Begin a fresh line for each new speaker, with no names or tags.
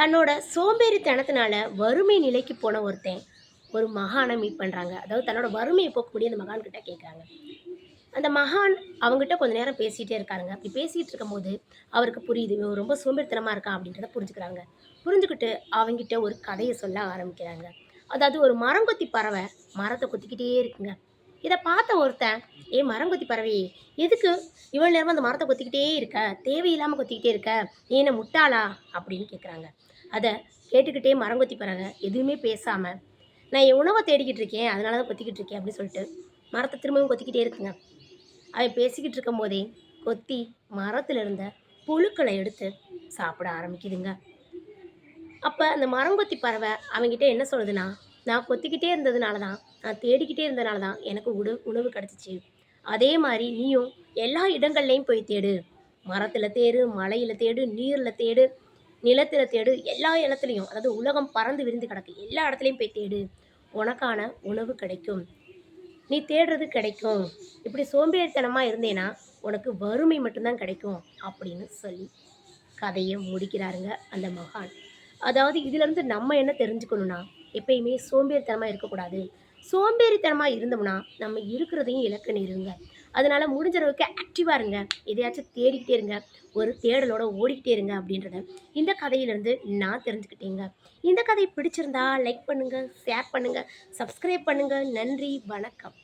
தன்னோட சோம்பேறித்தனத்தினால வறுமை நிலைக்கு போன ஒருத்தன் ஒரு மகானை மீட் பண்ணுறாங்க அதாவது தன்னோட வறுமையை போக்கக்கூடிய அந்த மகான் கிட்ட கேட்குறாங்க அந்த மகான் அவங்ககிட்ட கொஞ்ச நேரம் பேசிகிட்டே இருக்காருங்க. அப்படி பேசிகிட்டு இருக்கும்போது அவருக்கு புரியுது இவன் ரொம்ப சோம்பேறித்தனமாக இருக்கான் அப்படின்றத புரிஞ்சுக்கிறாங்க. புரிஞ்சுக்கிட்டு அவங்ககிட்ட ஒரு கதையை சொல்ல ஆரம்பிக்கிறாங்க. அதாவது ஒரு மரங்கொத்தி பறவை மரத்தை கொத்திக்கிட்டே இருக்குங்க. இதை பார்த்த ஒருத்தன் ஏ மரங்கொத்தி பறவையே எதுக்கு இவ்வளோ நேரமாக அந்த மரத்தை கொத்திக்கிட்டே இருக்க? தேவையில்லாமல் கொத்திக்கிட்டே இருக்க? நீ என்ன முட்டாளா? அப்படின்னு கேட்குறாங்க அதை கேட்டுக்கிட்டே மரங்கொத்தி பறவை எதுவுமே பேசாமல் நான் என் உணவை தேடிக்கிட்டு இருக்கேன் அதனால தான் கொத்திக்கிட்டு இருக்கேன் அப்படின்னு சொல்லிட்டு மரத்தை திரும்பவும் கொத்திக்கிட்டே இருக்குங்க. அவன் பேசிக்கிட்டு இருக்கும் போதே கொத்தி மரத்தில் இருந்த புழுக்களை எடுத்து சாப்பிட ஆரம்பிக்குதுங்க. அப்போ அந்த மரங்கொத்தி பறவை அவங்ககிட்ட என்ன சொல்லுதுன்னா நான் கொத்திக்கிட்டே இருந்ததுனால தான் நான் தேடிக்கிட்டே இருந்ததுனால தான் எனக்கு உணவு உணவு கிடச்சிச்சு. அதே மாதிரி நீயும் எல்லா இடங்கள்லையும் போய் தேடு. மரத்தில் தேடு மலையில் தேடு நீரில் தேடு நிலத்தில் தேடு எல்லா இடத்துலையும் அதாவது உலகம் பறந்து விரிந்து கிடக்கு. எல்லா இடத்துலையும் போய் தேடு. உனக்கான உணவு கிடைக்கும். நீ தேடுறது கிடைக்கும். இப்படி சோம்பேறித்தனமாக இருந்தேன்னா உனக்கு வறுமை மட்டும்தான் கிடைக்கும் அப்படின்னு சொல்லி கதையை முடிக்கிறாருங்க அந்த மகான். அதாவது இதிலேருந்து நம்ம என்ன தெரிஞ்சுக்கணும்னா எப்பயுமே சோம்பேறித்தனமாக இருக்கக்கூடாது. சோம்பேறித்தனமாக இருந்தோம்னா நம்ம இருக்கிறதையும் இலக்க நேருங்க அதனால் முடிஞ்ச அளவுக்கு ஆக்டிவாக இருங்க. எதையாச்சும் தேடிக்கிட்டே இருங்க. ஒரு தேடலோட ஓடிக்கிட்டே இருங்க அப்படின்றத. இந்த கதையிலேருந்து நான் தெரிஞ்சுக்கிட்டேங்க. இந்த கதை பிடிச்சிருந்தா லைக் பண்ணுங்கள் ஷேர் பண்ணுங்கள் சப்ஸ்கிரைப் பண்ணுங்கள் நன்றி வணக்கம்.